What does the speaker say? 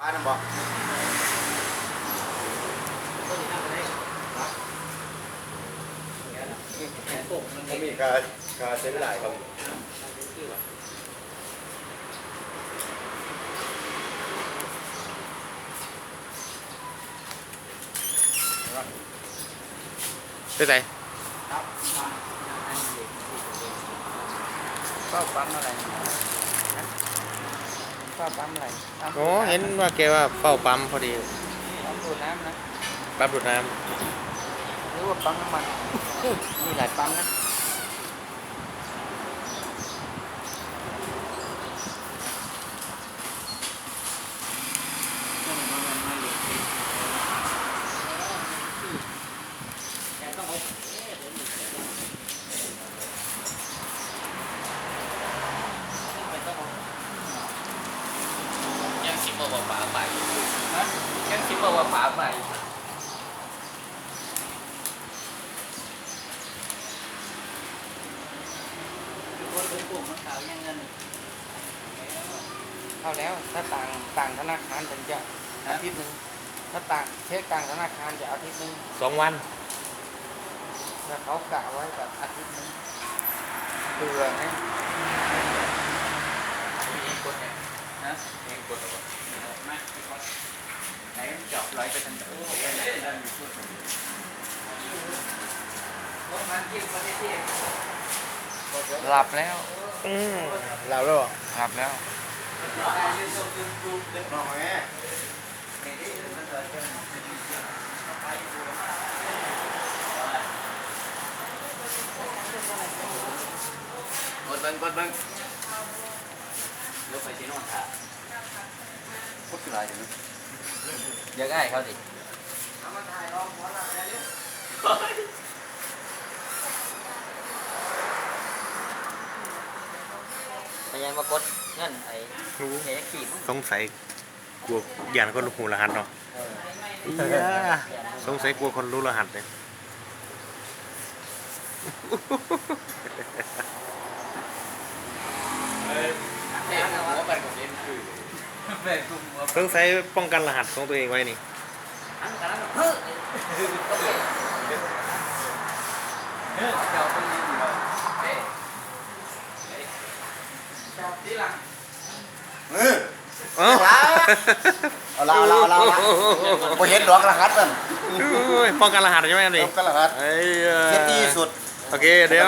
ป้าน้ำบอกผมมีกาการใช้ ไม่ได้ครับไปไหนก็ปั๊มอะไรก็ปั๊มอะไรปั๊มโอ้เห็นว่าแกว่าเป้าปั๊มพอดี ปั๊มดูดน้ำนะปั๊มดูดน้หรือว่าปั๊มน้ำมันมีหลายปั๊มนะ ยังสิบกว่าฝาใหม่นะยังคิดว่าว่าฝาใหม่เข้าแล้วถ้าต่างต่างธนาคารถึงจะอาทิตย์หนึ่งถ้าต่างเช็คต่างธนาคารจะอาทิตย์หนึ่งำสองวันแล้วเขากะไว้แบบอาทิตย์หนึงเบื่อไงมีคนเนี่ย นะ มีคนเหรอ ไม่ไหนจอบร้อยไปทางโอ้โหไปไหนได้มีพูด หลับแล้วอืมเราแล้วเหรอหลับแล้วน้องแม่กดเบิ้งกดเบิ้งรถไฟที่โน่นค่ะพูดอะไรอยู่นะเยอะง่ายเขาดิ พยายามมากดเงินไอ้รู้เฮขีดสงสัยกลัวยานคนหูรหัสเนาะเหี้ยสงสัยกลัวคนรู้รหัสเลยแม่หัวไปกับเล่นคือแม่กุมหัวสงสัยป้องกันรหัสของตัวเองไว้นี่ทั้งกันแล้วเฮ้ยเฮ้ยเจ้าคนนี้อยู่ เฮ้ย จับที่หลัง เออเอ้าเอาละเอาละเอาละเอาละพอเห็นดอกรหัสนั่นโอ้ยป้องกันรหัสใช่ไหมอันดนี่อกกันรหัสไอ้เสียที่สุด โอเคเดี๋ยว